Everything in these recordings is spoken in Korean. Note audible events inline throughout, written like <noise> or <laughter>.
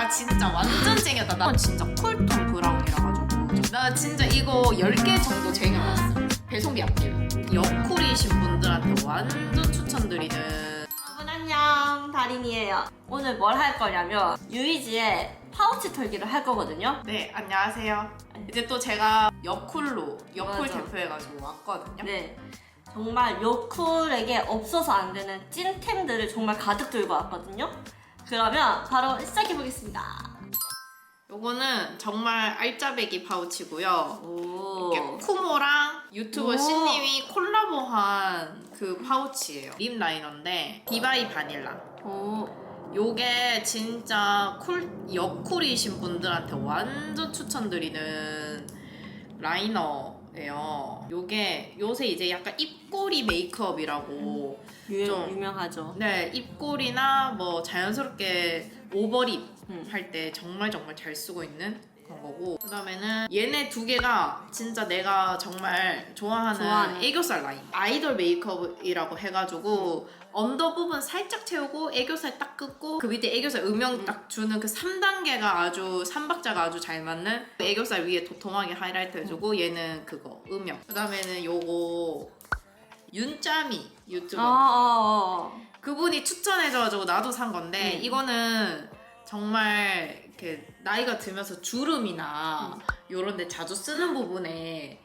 나 진짜 완전 쟁였다. 나 진짜 쿨톤 브라운이라 가지고 나 진짜 이거 10개 정도 쟁여놨어. 배송비 아끼려. 여쿨이신 분들한테 완전 추천드리는 여러분 안녕 다린이에요 오늘 뭘 할 거냐면 유이지의 파우치 털기를 할 거거든요 네 안녕하세요. 이제 또 제가 여쿨로 여쿨 맞아. 대표해가지고 왔거든요. 네 정말 요쿨에게 없어서 안 되는 찐템들을 정말 가득 들고 왔거든요 그러면 바로 시작해 보겠습니다 요거는 정말 알짜배기 파우치고요. 오 이렇게 쿠모랑 유튜버 오. 신님이 콜라보한 그 파우치예요. 립 라이너인데 디바이 바닐라. 오. 요게 진짜 쿨 여쿨이신 분들한테 완전 추천드리는 라이너 예요. 요게 요새 이제 약간 입꼬리 메이크업이라고 유, 좀. 유명하죠 네 입꼬리나 뭐 자연스럽게 오버립 음. 할 때 정말 정말 잘 쓰고 있는 그런 거고 그다음에는 얘네 두 개가 진짜 내가 정말 좋아하는 좋아하는. 애교살 라인 아이돌 메이크업이라고 해가지고 언더 부분 살짝 채우고 애교살 딱 긋고 그 밑에 애교살 음영 딱 주는 그 3단계가 아주 3박자가 아주 잘 맞는 그 애교살 위에 도톰하게 하이라이트 해주고 얘는 그거 음영 그다음에는 요거 윤짜미 유튜버 아, 아, 아. 그분이 추천해줘가지고 나도 산 건데 음. 이거는 정말 이렇게 나이가 들면서 주름이나 음. 요런 데 자주 쓰는 부분에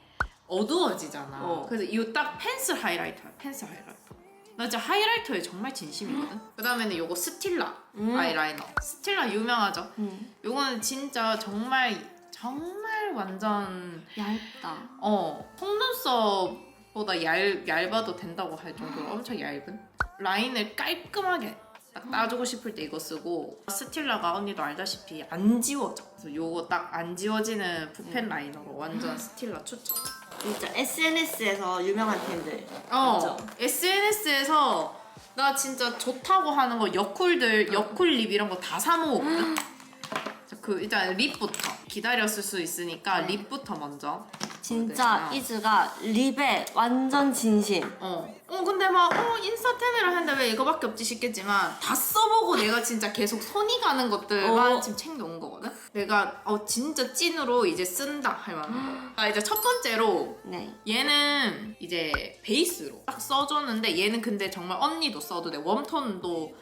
어두워지잖아. 어. 그래서 이거 딱 펜슬 하이라이터야. 펜슬 하이라이터. 나 진짜 하이라이터에 정말 진심이거든. 그 다음에는 요거 스틸라 음. 아이라이너. 스틸라 유명하죠. 음. 요거는 진짜 정말 정말 완전 얇다 어 속눈썹보다 얇, 얇아도 된다고 할 정도로 엄청 얇은 라인을 깔끔하게 딱 따주고 싶을 때 이거 쓰고 스틸라가 언니도 알다시피 안 지워져. 그래서 요거 딱 안 지워지는 붓펜 라이너로 완전 스틸라 추천. 진짜 SNS에서 유명한 템들 어 맞죠? SNS에서 나 진짜 좋다고 하는 거 여쿨들 여쿨 립 이런 거 다 사 모으거든. 자, 그 일단 립부터 기다렸을 수 있으니까 립부터 먼저 진짜 네. 이즈가 립에 완전 진심 어. 어, 근데 막, 어, 인스타템이라 했는데 왜 이거밖에 없지 싶겠지만, 다 써보고 내가 진짜 계속 손이 가는 것들만 어. 지금 챙겨온 거거든? 내가, 어, 진짜 찐으로 이제 쓴다 할 만한 거. 아, 이제 첫 번째로, 네 얘는 이제 베이스로 딱 써줬는데, 얘는 근데 정말 언니도 써도 돼. 웜톤도,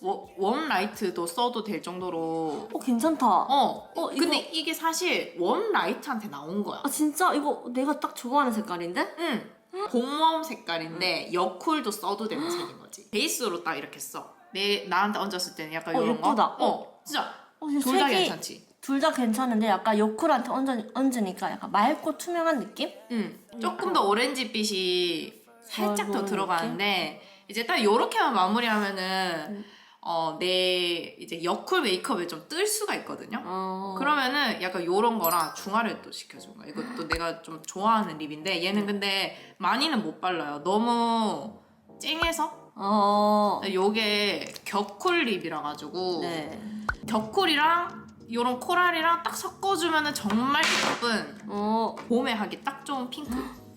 워- 웜 라이트도 써도 될 정도로. 어 괜찮다 어, 어, 근데 이거- 이게 사실 웜 라이트한테 나온 거야. 아 진짜 이거 내가 딱 좋아하는 색깔인데? 응. 봄웜 색깔인데 여쿨도 써도 되는 색인 거지. 베이스로 딱 이렇게 써. 내 나한테 얹었을 때는 약간 어, 이런 예쁘다. 거. 어, 진짜 어, 근데 둘다 괜찮지. 둘 다 괜찮은데 약간 요쿨한테 얹으, 얹으니까 약간 맑고 투명한 느낌? 응. 조금 더 오렌지빛이 살짝 더 음. 어, 들어가는데 이제 딱 요렇게만 마무리하면은 음. 어, 내 이제 여쿨 메이크업에 좀뜰 수가 있거든요. 어. 그러면은 약간 요런 거랑 중화를 또 시켜준 거야. 이것도 내가 좀 좋아하는 립인데 얘는 근데 많이는 못 발라요. 너무 쨍해서 어. 요게 격쿨 립이라 가지고 네. 격쿨이랑 요런 코랄이랑 딱 섞어주면은 정말 예쁜 어. 봄에 하기 딱 좋은 핑크.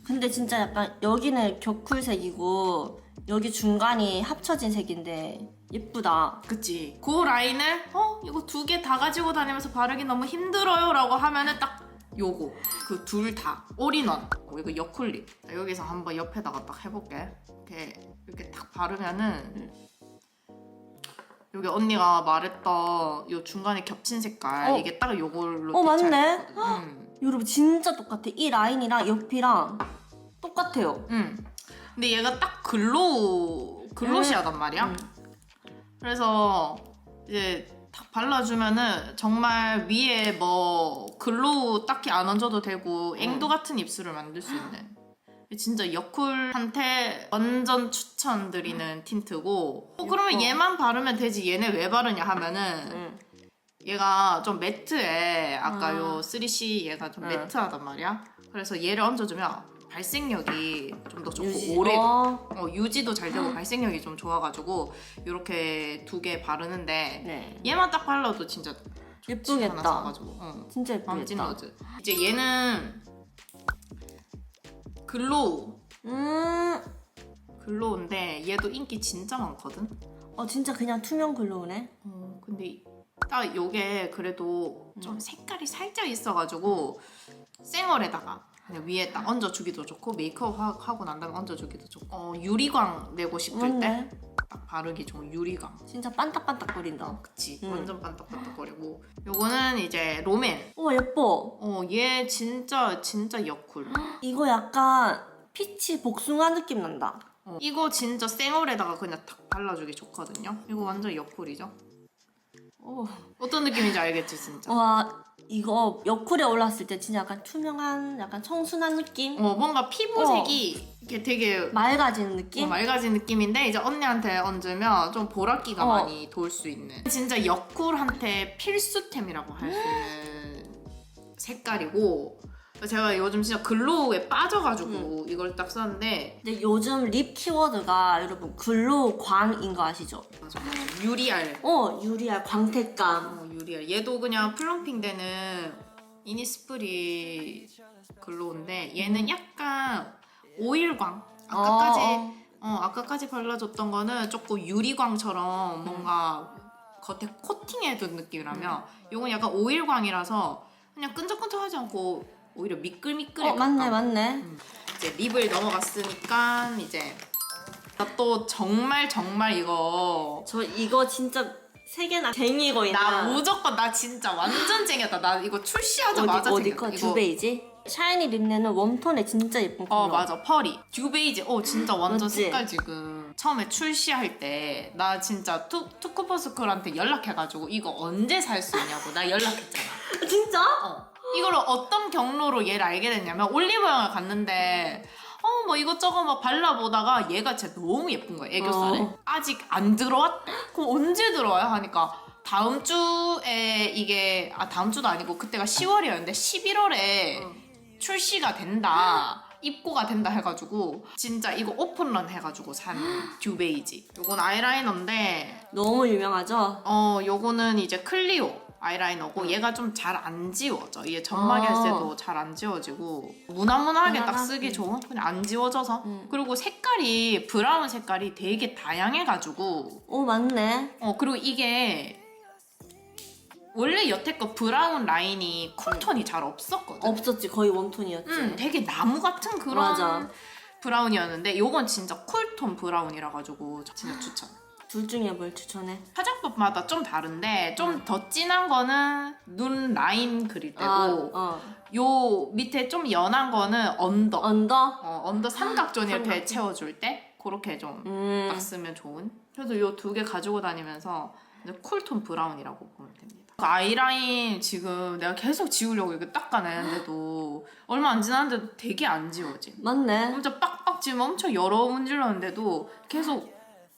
근데 진짜 약간 여기는 격쿨색이고 여기 중간이 합쳐진 색인데 예쁘다. 그치. 그 라인을 어 이거 두 개 다 가지고 다니면서 바르기 너무 힘들어요라고 하면은 딱 요거 그 둘 다 올인원 어, 이거 여쿨립 자, 여기서 한번 옆에다가 딱 해볼게 이렇게 이렇게 딱 바르면은 여기 언니가 말했던 요 중간에 겹친 색깔 어. 이게 딱 요걸로 어, 대체할 맞네. 거거든. 음. 여러분 진짜 똑같아. 이 라인이랑 옆이랑 똑같아요. 음. 근데 얘가 딱 글로우 글로시하단 말이야. 음. 그래서 이제 딱 발라주면은 정말 위에 뭐 글로우 딱히 안 얹어도 되고 앵두 같은 입술을 만들 수 있는 진짜 여쿨한테 완전 추천드리는 틴트고 어, 그러면 예뻐. 얘만 바르면 되지 얘네 왜 바르냐 하면은 응. 얘가 좀 매트해 아까 아. 요 3C 얘가 좀 응. 매트하단 말이야 그래서 얘를 얹어주면 발색력이 좀 더 좋고 유지. 오래 어. 어, 유지도 잘 되고 발색력이 좀 좋아가지고 이렇게 두 개 바르는데 네. 얘만 딱 발라도 진짜 하나 예쁘겠다. 사가지고 어. 진짜 예쁘겠다. 밤진러즈 이제 얘는 글로우 음. 글로우인데 얘도 인기 진짜 많거든 어 진짜 그냥 투명 글로우네. 어, 근데 딱 요게 그래도 좀 색깔이 살짝 있어가지고 생얼에다가 그냥 위에 딱 얹어주기도 좋고 메이크업 하- 하고 난 다음에 얹어주기도 좋고 어, 유리광 내고 싶을 때 맞네. 딱 바르기 좋은 유리광 진짜 반딱반딱거린다. 그치 음. 완전 반딱반딱거리고 요거는 이제 로맨 오 예뻐. 어얘 진짜 진짜 여쿨 <gasps> 이거 약간 피치 복숭아 느낌 난다. 어, 이거 진짜 생얼에다가 그냥 탁 발라주기 좋거든요 이거 완전 여쿨이죠 오. 어떤 느낌인지 알겠지 진짜 와 이거 옆쿨에 올랐을 때 진짜 약간 투명한 약간 청순한 느낌? 어 뭔가 피부색이 이게 되게 맑아지는 느낌? 어, 맑아진 느낌인데 이제 언니한테 얹으면 좀 보랏기가 어. 많이 돌 수 있는 진짜 여쿨한테 필수템이라고 할 수 있는 색깔이고 제가 요즘 진짜 글로우에 빠져가지고 이걸 딱 썼는데 근데 요즘 립 키워드가 여러분 글로우 광인 거 아시죠? 맞아, 유리알. 어 유리알 광택감. 어, 유리알. 얘도 그냥 플럼핑 되는 이니스프리 글로우인데 얘는 약간 오일광. 아까까지 어, 어, 아까까지 발라줬던 거는 조금 유리광처럼 뭔가 겉에 코팅해둔 느낌이라면 요건 약간 오일광이라서 그냥 끈적끈적하지 않고 오히려 미끌미끌해 어, 맞네 가까워. 맞네 이제 립을 넘어갔으니까 이제 나 또 정말 정말 이거 저 이거 진짜 세 개나 쟁이고 있나 나 무조건 나 진짜 완전 쟁이었다 나 이거 출시하자마자 어디 어디 쟁이었다. 거 이거 두베이지? 샤이니 립네는 웜톤에 진짜 예쁜 컬러 어 맞아 펄이 듀베이지 어 진짜 완전 맞지? 색깔 지금 처음에 출시할 때 나 진짜 투, 투쿠버스쿨한테 연락해가지고 이거 언제 살 수 있냐고 나 연락했잖아 <laughs> 진짜? 어. 이걸 어떤 경로로 얘를 알게 됐냐면 올리브영을 갔는데 어 뭐 이것저것 막 발라보다가 얘가 진짜 너무 예쁜 거야 애교살에 어. 아직 안 들어왔대 그럼 언제 들어와요 하니까 다음 주에 이게 아 다음 주도 아니고 그때가 10월이었는데 11월에 어. 출시가 된다 입고가 된다 해가지고 진짜 이거 오픈런 해가지고 산 <gasps> 듀베이지 요건 아이라이너인데 너무 유명하죠? 어 요거는 이제 클리오 아이라이너고 얘가 좀 잘 안 지워져 얘 점막이 아. 할 때도 잘 안 지워지고 무난무난하게 딱 무난하게. 쓰기 좋은 그냥 안 지워져서 음. 그리고 색깔이 브라운 색깔이 되게 다양해가지고 오 맞네 어 그리고 이게 원래 여태껏 브라운 라인이 쿨톤이 잘 없었거든 없었지 거의 웜톤이었지 음, 되게 나무 같은 그런 맞아. 브라운이었는데 요건 진짜 쿨톤 브라운이라 가지고 진짜 추천 둘 중에 뭘 추천해? 화장법마다 좀 다른데 좀 더 진한 거는 눈 라인 그릴 때고 아, 어. 요 밑에 좀 연한 거는 언더 언더? 어, 언더 삼각존 이렇게 삼각존. 채워줄 때 그렇게 좀딱 음. 쓰면 좋은 그래서 요 두 개 가지고 다니면서 이제 쿨톤 브라운이라고 보면 됩니다 그 아이라인 지금 내가 계속 지우려고 이렇게 닦아내는데도 얼마 안 지났는데도 되게 안 지워지 맞네 진짜 빡빡 지금 엄청 여러 문질렀는데도 계속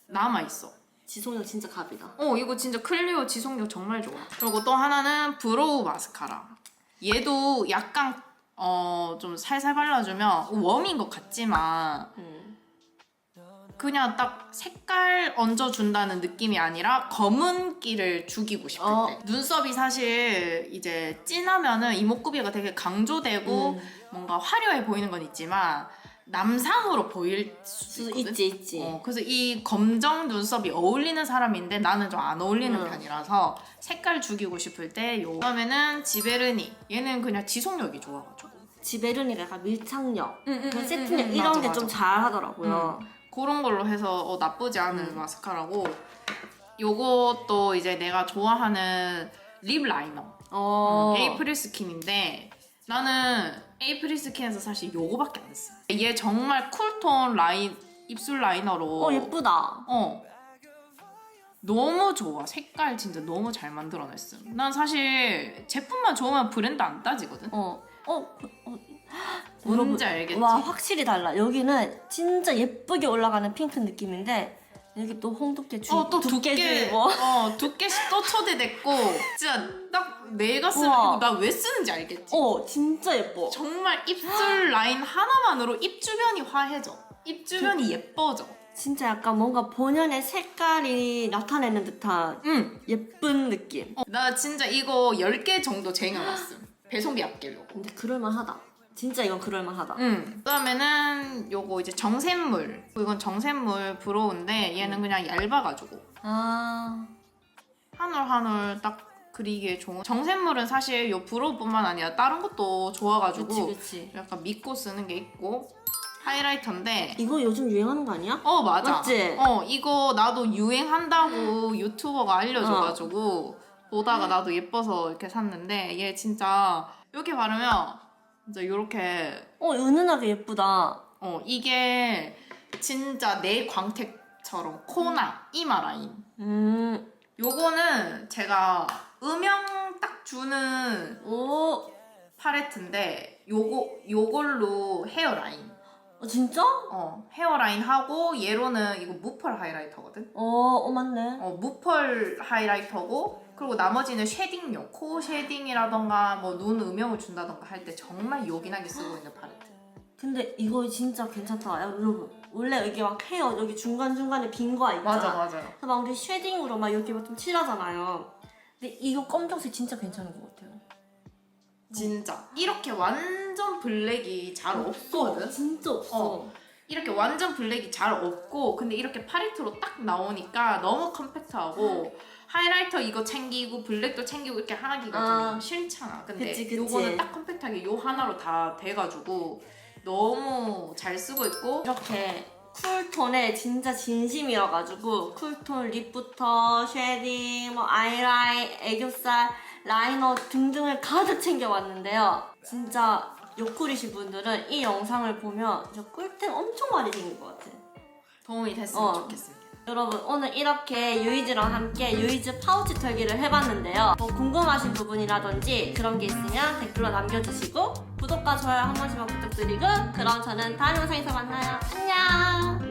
남아있어 지속력 진짜 갑이다 어 이거 진짜 클리오 지속력 정말 좋아 그리고 또 하나는 브로우 마스카라 얘도 약간 어 좀 살살 발라주면 웜인 것 같지만 음. 그냥 딱 색깔 얹어준다는 느낌이 아니라 검은기를 죽이고 싶을 어. 때 눈썹이 사실 이제 진하면은 이목구비가 되게 강조되고 음. 뭔가 화려해 보이는 건 있지만 남상으로 보일 수 있거든 있지 있지 어, 그래서 이 검정 눈썹이 어울리는 사람인데 나는 좀 안 어울리는 음. 편이라서 색깔 죽이고 싶을 때 요. 그다음에는 지베르니. 얘는 그냥 지속력이 좋아가지고. 지베르니가 약간 밀착력 응, 응, 그 응, 세팅력 응, 이런 맞아, 게 맞아. 좀 잘하더라고요 그런 걸로 해서 어, 나쁘지 않은 음. 마스카라고. 요것도 이제 내가 좋아하는 립 라이너. 어. 에이프릴 스킨인데 나는 에이프릴 스킨에서 사실 요거밖에 안 써. 얘 정말 쿨톤 라인 입술 라이너로. 어 예쁘다 어. 너무 좋아. 색깔 진짜 너무 잘 만들어냈음. 난 사실 제품만 좋으면 브랜드 안 따지거든. 어. 어, 어. 뭔지 알겠지? 와 확실히 달라 여기는 진짜 예쁘게 올라가는 핑크 느낌인데 여기 또 홍두깨 주 어, 또 두께, 주고 어, 두께씩 또 초대됐고, 진짜 딱 내가 쓰는, 우와. 이거 나 왜 쓰는지 알겠지? 어 진짜 예뻐 정말 입술 라인 하나만으로 입 주변이 화해져. 입 주변이 예뻐져. 진짜 약간 뭔가 본연의 색깔이 나타내는 듯한 응. 예쁜 느낌 어, 나 진짜 이거 10개 정도 쟁여놨음. 배송비 아끼려고. 근데 그럴만하다 진짜 이건 그럴만하다 응. 그다음에는 요거 이제 정샘물. 이건 정샘물 브로우인데 얘는 그냥 얇아가지고 아 한 올 한 올 딱 그리기에 좋은 정샘물은 사실 요 브로우뿐만 아니라 다른 것도 좋아가지고 그치 그치 약간 믿고 쓰는 게 있고 하이라이터인데 이거 요즘 유행하는 거 아니야? 어 맞아 맞지? 어 이거 나도 유행한다고 유튜버가 알려줘가지고 보다가 나도 예뻐서 이렇게 샀는데 얘 진짜 이렇게 바르면 진짜 이렇게 어 은은하게 예쁘다. 어 이게 진짜 내 광택처럼 코나 이마 라인. 음. 요거는 제가 음영 딱 주는 오, 팔레트인데 요거 요걸로 헤어 라인. 어, 진짜? 어 헤어 라인 하고 얘로는 이거 무펄 하이라이터거든? 어, 어 맞네. 어 무펄 하이라이터고 그리고 나머지는 쉐딩용 코 쉐딩이라던가 뭐 눈 음영을 준다던가 할 때 정말 요긴하게 쓰고 있는 팔레트 근데 이거 진짜 괜찮다. 여러분 원래 여기 막 헤어 여기 중간중간에 빈 거 있잖아. 맞아요 그래서 막 우리 쉐딩으로 막 여기 좀 칠하잖아요. 근데 이거 검정색 진짜 괜찮은 것 같아요. 진짜. 이렇게 완전 블랙이 잘 없거든? 진짜 없어. 어. 이렇게 완전 블랙이 잘 없고 근데 이렇게 팔레트로 딱 나오니까 너무 컴팩트하고 <laughs> 하이라이터 이거 챙기고 블랙도 챙기고 이렇게 하기가 아. 좀 싫잖아 근데 그치, 그치. 요거는 딱 컴팩트하게 요 하나로 다 돼가지고 너무 잘 쓰고 있고 이렇게 쿨톤에 진짜 진심이어가지고 쿨톤 립부터 쉐딩, 뭐 아이라인, 애교살, 라이너 등등을 가득 챙겨왔는데요. 진짜 요쿨이신 분들은 이 영상을 보면 꿀템 엄청 많이 생길 것 같아. 도움이 됐으면 어. 좋겠습니다 여러분 오늘 이렇게 유이즈랑 함께 유이즈 파우치 털기를 해봤는데요. 뭐 궁금하신 부분이라든지 그런 게 있으면 댓글로 남겨주시고 구독과 좋아요 한 번씩만 부탁드리고 그럼 저는 다음 영상에서 만나요. 안녕!